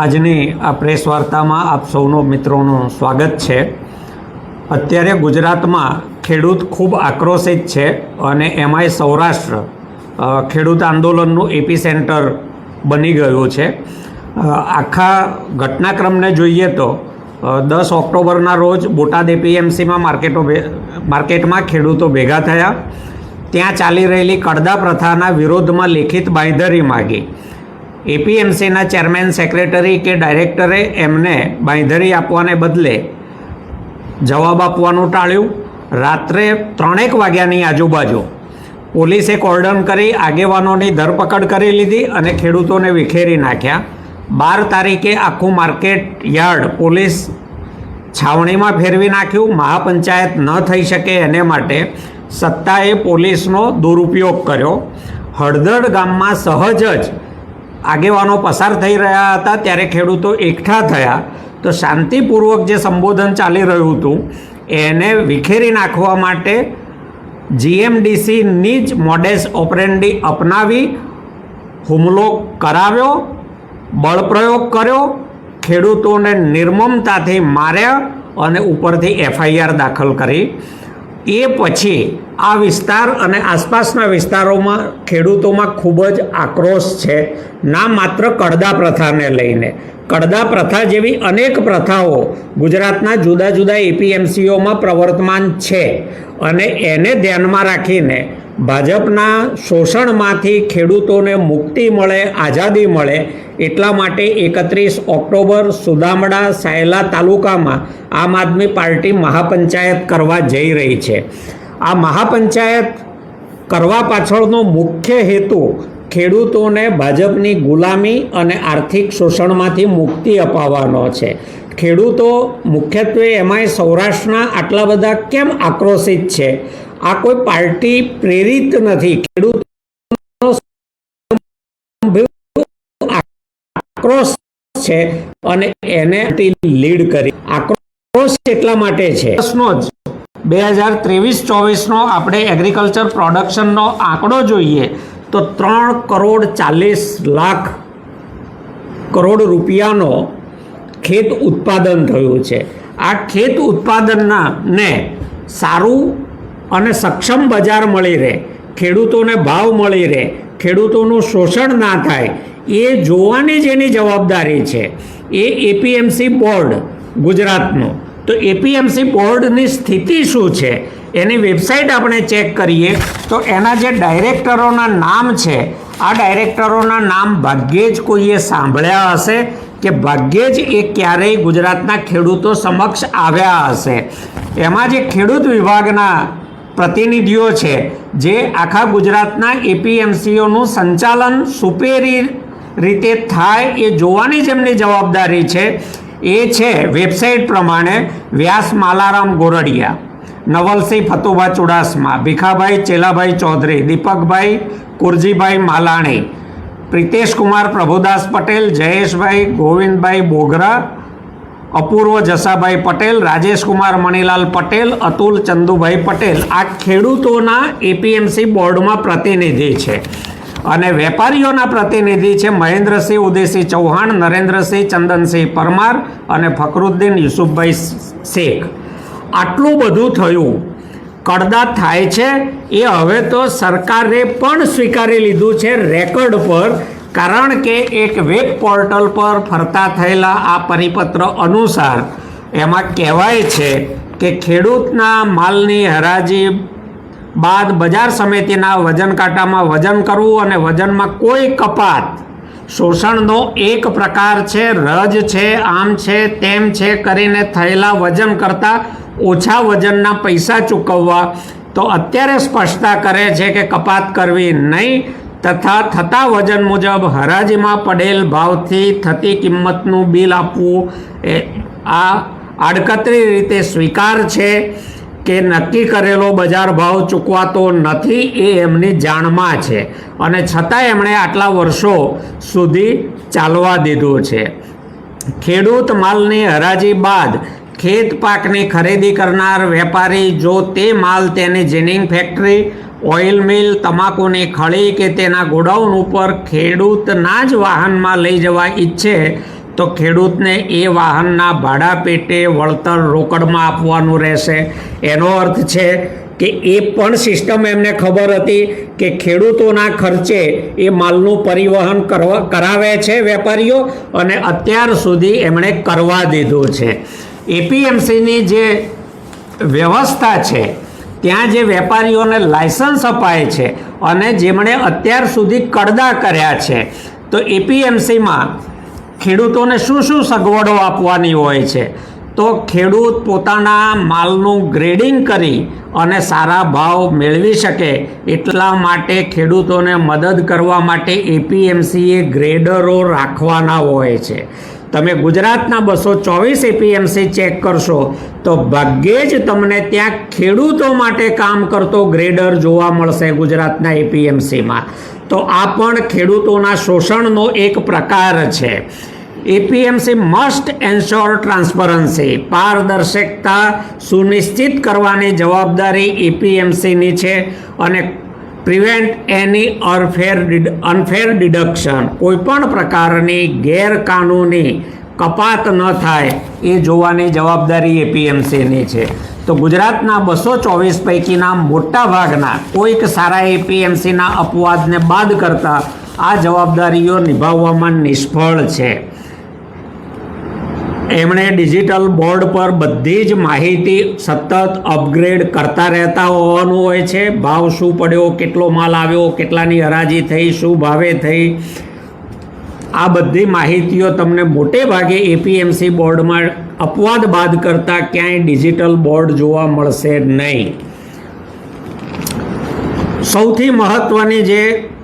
આજની આ પ્રેસ વાર્તામાં આપ સૌનો મિત્રોનું સ્વાગત છે. અત્યારે ગુજરાતમાં ખેડૂત ખૂબ આક્રોશિત છે અને એમાંય સૌરાષ્ટ્ર ખેડૂત આંદોલનનું એપી સેન્ટર બની ગયું છે. આખા ઘટનાક્રમને જોઈએ તો દસ ઓક્ટોબરના રોજ બોટાદ એપીએમસીમાં માર્કેટો માર્કેટમાં ખેડૂતો ભેગા થયા. ત્યાં ચાલી રહેલી કડદા પ્રથાના વિરોધમાં લેખિત બાંયધરી માગી. એપીએમસીના ચેરમેન, સેક્રેટરી કે ડાયરેક્ટરે એમને બાંધરી આપવાને બદલે જવાબ આપવાનું ટાળ્યું. રાત્રે ત્રણેક વાગ્યાની આજુબાજુ પોલીસે કોર્ડન કરી આગેવાનોની ધરપકડ કરી લીધી અને ખેડૂતોને વિખેરી નાખ્યા. બાર તારીખે આખું માર્કેટ યાર્ડ પોલીસ છાવણીમાં ફેરવી નાખ્યું. મહાપંચાયત ન થઈ શકે એને માટે સત્તાએ પોલીસનો દુરુપયોગ કર્યો. હળદડ ગામમાં સહજ જ આગેવાનો પસાર થઈ રહ્યા હતા ત્યારે ખેડૂતો એકઠા થયા. તો શાંતિપૂર્વક જે સંબોધન ચાલી રહ્યું હતું, એને વિખેરી નાખવા માટે જીએમડીસીની જ મોડેસ ઓપરેન્ડી અપનાવી હુમલો કરાવ્યો બળપ્રયોગ કર્યો, ખેડૂતોને નિર્મમતાથી માર્યા અને ઉપરથી એફઆઈઆર દાખલ કરી. એ પછી આ વિસ્તાર અને આસપાસના વિસ્તારોમાં ખેડૂતોમાં ખૂબ જ આક્રોશ છે. ના માત્ર કડદા પ્રથાને લઈને. કડદા પ્રથા જેવી અનેક પ્રથાઓ ગુજરાતના જુદા જુદા એપીએમસીઓમાં પ્રવર્તમાન છે. અને એને ધ્યાનમાં રાખીને ભાજપના શોષણમાંથી ખેડૂતોને મુક્તિ મળે, આઝાદી મળે એટલા માટે એકત્રીસ ઓક્ટોબર સુદામડા સાયલા તાલુકામાં આમ આદમી પાર્ટી મહાપંચાયત કરવા જઈ રહી છે. આ મહાપંચાયત કરવા પાછળનો મુખ્ય હેતુ ખેડૂતોને ભાજપની ગુલામી અને આર્થિક શોષણમાંથી મુક્તિ અપાવવાનો છે. ખેડૂતો મુખ્યત્વે એમાંય સૌરાષ્ટ્રના આટલા બધા કેમ આક્રોશિત છે? આ કોઈ પાર્ટી પ્રેરિત નથી. ખેડૂતોનો આક્રોશ છે અને એને લીડ કરી. આક્રોશ એટલા માટે છે. પ્રશ્નો જ. બે હજાર ત્રેવીસ ચોવીસનો આપણે એગ્રીકલ્ચર પ્રોડક્શનનો આંકડો જોઈએ તો ત્રણ કરોડ ચાલીસ લાખ કરોડ રૂપિયાનો ખેત ઉત્પાદન થયું છે. આ ખેત ઉત્પાદનના ને સારું અને સક્ષમ બજાર મળી રહે. ખેડૂતોને ભાવ મળી રહે. ખેડૂતોનું શોષણ ના થાય. એ જોવાની જ એની જવાબદારી છે. એ એપીએમસી બોર્ડ, ગુજરાતનું. તો એપીએમસી બોર્ડની સ્થિતિ શું છે? એની વેબસાઇટ આપણે ચેક કરીએ. તો એના જે ડાયરેક્ટરોના નામ છે, આ ડાયરેક્ટરોના નામ ભાગ્યે જ કોઈએ સાંભળ્યા હશે કે ભાગ્યે જ એ ક્યારેય ગુજરાતના ખેડૂતો સમક્ષ આવ્યા હશે. એમાં જે ખેડૂત વિભાગના પ્રતિનિધિઓ છે, જે આખા ગુજરાતના એપીએમસીઓનું સંચાલન સુપેરી રીતે થાય એ જોવાની જેમની જવાબદારી છે. એ છે વેબસાઇટ પ્રમાણે વ્યાસ માલારામ ગોરડિયા, નવલસિંહ ફતુભા ચુડાસમા, ભીખાભાઈ ચેલાભાઈ ચૌધરી, દીપકભાઈ કુરજીભાઈ માલાણી પ્રિતેશ કુમાર પ્રભુદાસ પટેલ, જયેશભાઈ ગોવિંદભાઈ બોગરા અપૂર્વ જસાભાઈ પટેલ, રાજેશકુમાર મણીલાલ પટેલ, અતુલ ચંદુભાઈ પટેલ આ ખેડૂતોના એપીએમસી બોર્ડમાં પ્રતિનિધિ છે. અને વેપારીઓના પ્રતિનિધિ છે મહેન્દ્રસિંહ ઉદયસિંહ ચૌહાણ, નરેન્દ્રસિંહ ચંદનસિંહ પરમાર અને ફકરુદ્દીન યુસુફભાઈ શેખ. આટલું બધું થયું, કડદા થાય છે, એ હવે તો સરકારે પણ સ્વીકારી લીધું છે, રેકોર્ડ પર કારણ કે એક વેબ પોર્ટલ પર ફરતા થયેલા આ પરિપત્ર અનુસાર એમાં કહેવાય છે કે ખેડૂતના માલની હરાજી બાદ બજાર સમિતિના વજન કાંટામાં વજન કરવું અને વજનમાં કોઈ કપાત, શોષણનો એક પ્રકાર છે, રજ છે, આમ છે, તેમ છે કરીને થયેલા વજન કરતાં ઓછા વજનના પૈસા ચૂકવવા, તો અત્યારે સ્પષ્ટતા કરે છે કે કપાત કરવી નહીં. તથા થતા વજન મુજબ હરાજીમાં પડેલ ભાવથી થતી કિંમતનું બિલ આપવું એ આ આડકતરી રીતે સ્વીકાર છે કે નક્કી કરેલો બજાર ભાવ ચૂકવાતો નથી એ એમની જાણમાં છે. અને છતાં એમણે આટલા વર્ષો સુધી ચાલવા દીધું છે. ખેડૂત માલની હરાજી બાદ ખેત પાકની ખરીદી કરનાર વેપારી જો તે માલ તેની જીનિંગ ફેક્ટરી ઓઇલ મિલ, તમાકુની ખળી કે તેના ગોડાઉન ઉપર ખેડૂતના જ વાહનમાં લઈ જવા ઈચ્છે, તો ખેડૂતને એ વાહનના ભાડા પેટે વળતર રોકડમાં આપવાનું રહેશે. એનો અર્થ છે કે એ પણ સિસ્ટમ એમને ખબર હતી કે ખેડૂતોના ખર્ચે એ માલનું પરિવહન કરવા, કરાવે છે વેપારીઓ અને અત્યાર સુધી એમણે કરવા દીધું છે. એપીએમસીની જે વ્યવસ્થા છે ત્યાં જે વેપારીઓને લાયસન્સ અપાય છે અને જેમણે અત્યાર સુધી કડદા કર્યા છે, તો એપીએમસીમાં ખેડૂતોને શું શું સગવડો આપવાની હોય છે? તો ખેડૂત પોતાના માલનું ગ્રેડિંગ કરી અને સારા ભાવ મેળવી શકે એટલા માટે ખેડૂતોને મદદ કરવા માટે એપીએમસીએ ગ્રેડરો રાખવાના હોય છે. તમે ગુજરાતના બસો ચોવીસ એપીએમસી ચેક કરશો, તો ભાગ્યે જ તમને ત્યાં ખેડૂતો માટે કામ કરતો ગ્રેડર જોવા મળશે ગુજરાતના એપીએમસીમાં તો આ પણ ખેડૂતોના શોષણનો એક પ્રકાર છે. એપીએમસી મસ્ટ એન્શ્યોર ટ્રાન્સપરન્સી પારદર્શકતા સુનિશ્ચિત કરવાની જવાબદારી એપીએમસીની છે અને પ્રિવેન્ટ એની અનફેર અનફેર ડિડક્શન કોઈપણ પ્રકારની ગેરકાનૂની કપાત ન થાય એ જોવાની જવાબદારી એપીએમસીની છે. તો ગુજરાતના બસો ચોવીસ પૈકીના મોટા ભાગના કોઈક સારા એપીએમસીના અપવાદને બાદ કરતા આ જવાબદારીઓ નિભાવવામાં નિષ્ફળ છે. એમણે ડિજિટલ બોર્ડ પર બધી જ માહિતી સતત અપગ્રેડ કરતા રહેતા હોવાનું હોય છે. ભાવ શું પડ્યો, કેટલો માલ આવ્યો, કેટલાની હરાજી થઈ, શું ભાવે થઈ, આ બધી માહિતીઓ તમને મોટે ભાગે એપીએમસી બોર્ડમાં અપવાદ બાદ કરતાં ક્યાંય ડિજિટલ બોર્ડ જોવા મળશે નહીં. સૌથી મહત્ત્વની જે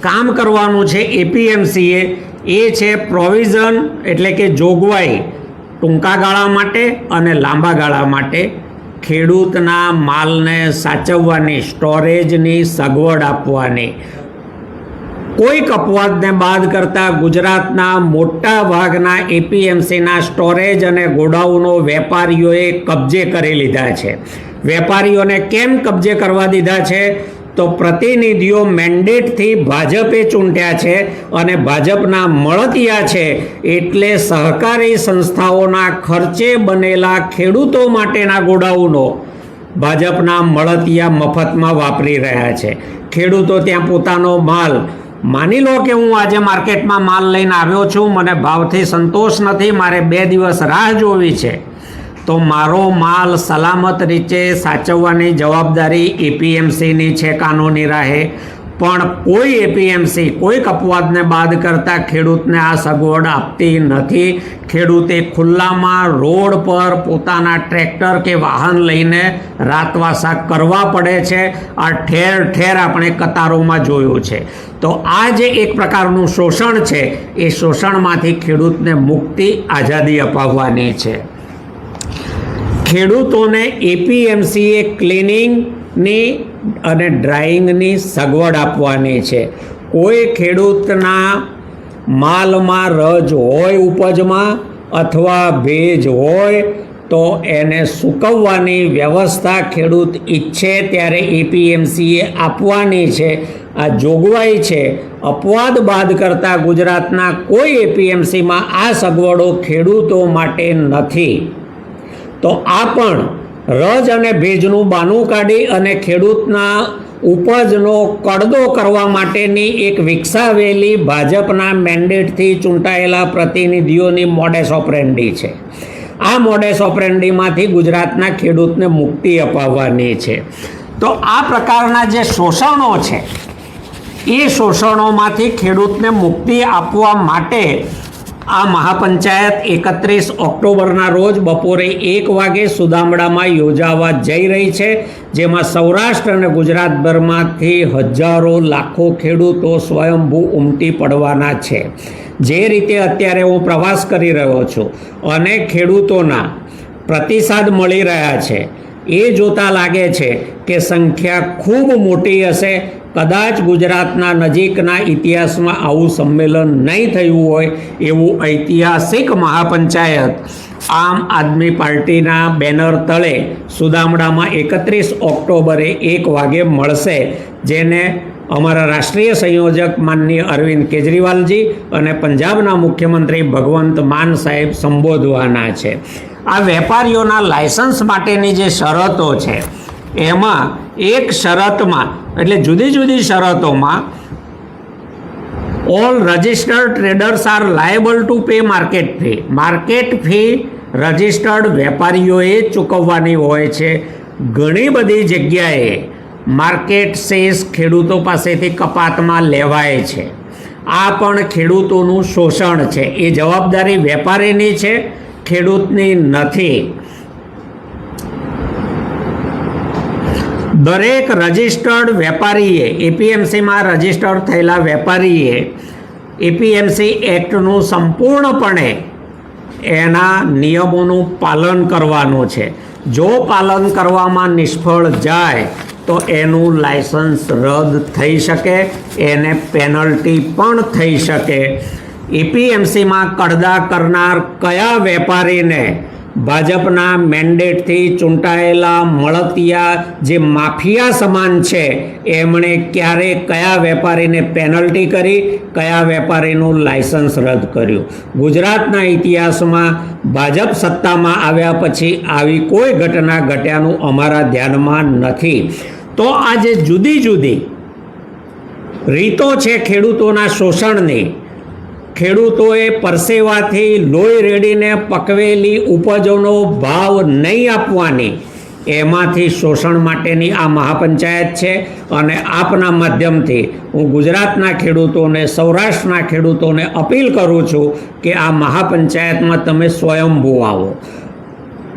કામ કરવાનું છે એપીએમસીએ એ છે પ્રોવિઝન એટલે કે જોગવાઈ. ટૂંકા ગાળા માટે અને લાંબા ગાળા માટે ખેડૂતના માલને સાચવવાની, સ્ટોરેજની સગવડ આપવાની. કોઈક અપવાદને બાદ કરતાં ગુજરાતના મોટા ભાગના એપીએમસીના સ્ટોરેજ અને ગોડાઉનો વેપારીઓએ કબજે કરી લીધા છે. વેપારીઓને કેમ કબજે કરવા દીધા છે? તો પ્રતિનિધિઓ મેન્ડેટથી ભાજપે ચૂંટ્યા છે અને ભાજપના મળતિયા છે એટલે સહકારી સંસ્થાઓના ખર્ચે બનેલા ખેડૂતો માટેના ગોડાઉનો ભાજપના મળતિયા મફતમાં વાપરી રહ્યા છે. ખેડૂતો ત્યાં પોતાનો માલ, માની લો કે હું આજે માર્કેટમાં માલ લઈને આવ્યો છું, મને ભાવથી સંતોષ નથી, મારે બે દિવસ રાહ જોવી છે. તો મારો માલ સલામત રીતે સાચવવાની જવાબદારી એપીએમસીની છે, કાનૂની રાહે. પણ કોઈ એપીએમસી કોઈક અપવાદને બાદ કરતાં ખેડૂતને આ સગવડ આપતી નથી. ખેડૂતે ખુલ્લામાં રોડ પર પોતાના ટ્રેક્ટર કે વાહન લઈને રાતવાસા કરવા પડે છે. આ ઠેર ઠેર આપણે કતારોમાં જોયું છે. તો આ જે એક પ્રકારનું શોષણ છે, એ શોષણમાંથી ખેડૂતને મુક્તિ આઝાદી અપાવવાની છે. ખેડૂતોને એપીએમસીએ ક્લિનિંગની અને ડ્રાઇંગની સગવડ આપવાની છે. કોઈ ખેડૂતના માલમાં રજ હોય ઉપજમાં અથવા ભેજ હોય તો એને સૂકવવાની વ્યવસ્થા ખેડૂત ઈચ્છે ત્યારે એપીએમસીએ આપવાની છે. આ જોગવાઈ છે. અપવાદ બાદ કરતાં ગુજરાતના કોઈ એપીએમસીમાં આ સગવડો ખેડૂતો માટે નથી. તો આ પણ રજ અને ભેજનું બાનું કાઢી અને ખેડૂતના ઉપજનો કડદો કરવા માટેની એક વિકસાવેલી ભાજપના મેન્ડેટથી ચૂંટાયેલા પ્રતિનિધિઓની મોડેસ ઓપરેન્ડી છે. આ મોડેસ ઓપરેન્ડીમાંથી ગુજરાતના ખેડૂતને મુક્તિ અપાવવાની છે. તો આ પ્રકારના જે શોષણો છે, એ શોષણોમાંથી ખેડૂતને મુક્તિ આપવા માટે આ મહાપંચાયત એકત્રીસ ઓક્ટોબરના રોજ બપોરે એક વાગે સુદામડામાં યોજાવા જઈ રહી છે, જેમાં સૌરાષ્ટ્ર અને ગુજરાતભરમાંથી હજારો લાખો ખેડૂતો સ્વયંભૂ ઉમટી પડવાના છે. જે રીતે અત્યારે હું પ્રવાસ કરી રહ્યો છું, અને ખેડૂતોના પ્રતિસાદ મળી રહ્યા છે. એ જોતા લાગે છે કે સંખ્યા ખૂબ મોટી હશે. કદાચ ગુજરાતના નજીકના ઇતિહાસમાં આવું સંમેલન નહીં થયું હોય એવું ઐતિહાસિક મહાપંચાયત આમ આદમી પાર્ટીના બેનર તળે સુદામડામાં એકત્રીસ ઓક્ટોબરે એક વાગે મળશે, જેને અમારા રાષ્ટ્રીય સંયોજક માનનીય અરવિંદ કેજરીવાલજી અને પંજાબના મુખ્યમંત્રી ભગવંત માન સાહેબ સંબોધવાના છે. આ વેપારીઓના લાયસન્સ માટેની જે શરતો છે, એમાં એક શરતમાં, એટલે જુદી જુદી શરતોમાં all registered traders are liable to pay market fee market fee registered વેપારીઓએ ચૂકવવાની હોય છે. ઘણી બધી જગ્યાએ માર્કેટ સેસ ખેડૂતો પાસેથી કપાતમાં લેવાય છે. આ પણ ખેડૂતોનું શોષણ છે. એ જવાબદારી વેપારીની છે ખેડૂતની નથી. દરેક રજિસ્ટર્ડ વેપારીએ, એપીએમસીમાં રજિસ્ટર થયેલા વેપારીએ, એપીએમસી એક્ટનું સંપૂર્ણપણે એના નિયમોનું પાલન કરવાનું છે. જો પાલન કરવામાં નિષ્ફળ જાય, તો એનું લાયસન્સ રદ થઈ શકે, એને પેનલ્ટી પણ થઈ શકે. એપીએમસીમાં કડદા કરનાર કયા વેપારીને ભાજપના મેન્ડેટથી ચૂંટાયેલા મળતિયા જે માફિયા સમાન છે, એમણે ક્યારે કયા વેપારીને પેનલ્ટી કરી, કયા વેપારીનું લાયસન્સ રદ કર્યું? ગુજરાતના ઇતિહાસમાં ભાજપ સત્તામાં આવ્યા પછી આવી કોઈ ઘટના ઘટ્યાનું અમારા ધ્યાનમાં નથી. તો આજે જુદી જુદી રીતો છે ખેડૂતોના શોષણની. ખેડૂતોએ પરસેવાથી લોહી રેડીને પકવેલી ઉપજોનો ભાવ નહીં આપવાની, એમાંથી શોષણ માટેની આ મહાપંચાયત છે અને આપના માધ્યમથી હું ગુજરાતના ખેડૂતોને, સૌરાષ્ટ્રના ખેડૂતોને અપીલ કરું છું કે આ મહાપંચાયતમાં તમે સ્વયંભૂ આવો.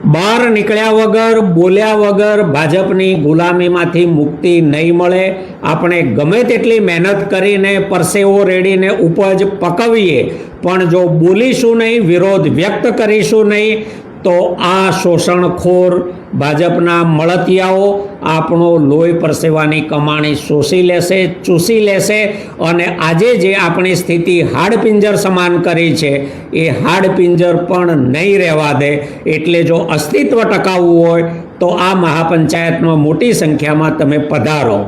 બહાર નીકળ્યા વગર, બોલ્યા વગર ભાજપની ગુલામીમાંથી મુક્તિ નહીં મળે. આપણે ગમે તેટલી મહેનત કરીને પરસેવો રેડીને ઉપજ પકવીએ, પણ જો બોલીશું નહીં, વિરોધ વ્યક્ત કરીશું નહીં તો આ શોષણખોર ભાજપના મળતિયાઓ આપણો લોહી પરસેવાની કમાણી શોષી લેશે, ચૂસી લેશે અને આજે જે આપણી સ્થિતિ હાડપિંજર સમાન કરી છે, એ હાડપિંજર પણ નહીં રહેવા દે. એટલે જો અસ્તિત્વ ટકાવવું હોય, તો આ મહાપંચાયતમાં મોટી સંખ્યામાં તમે પધારો.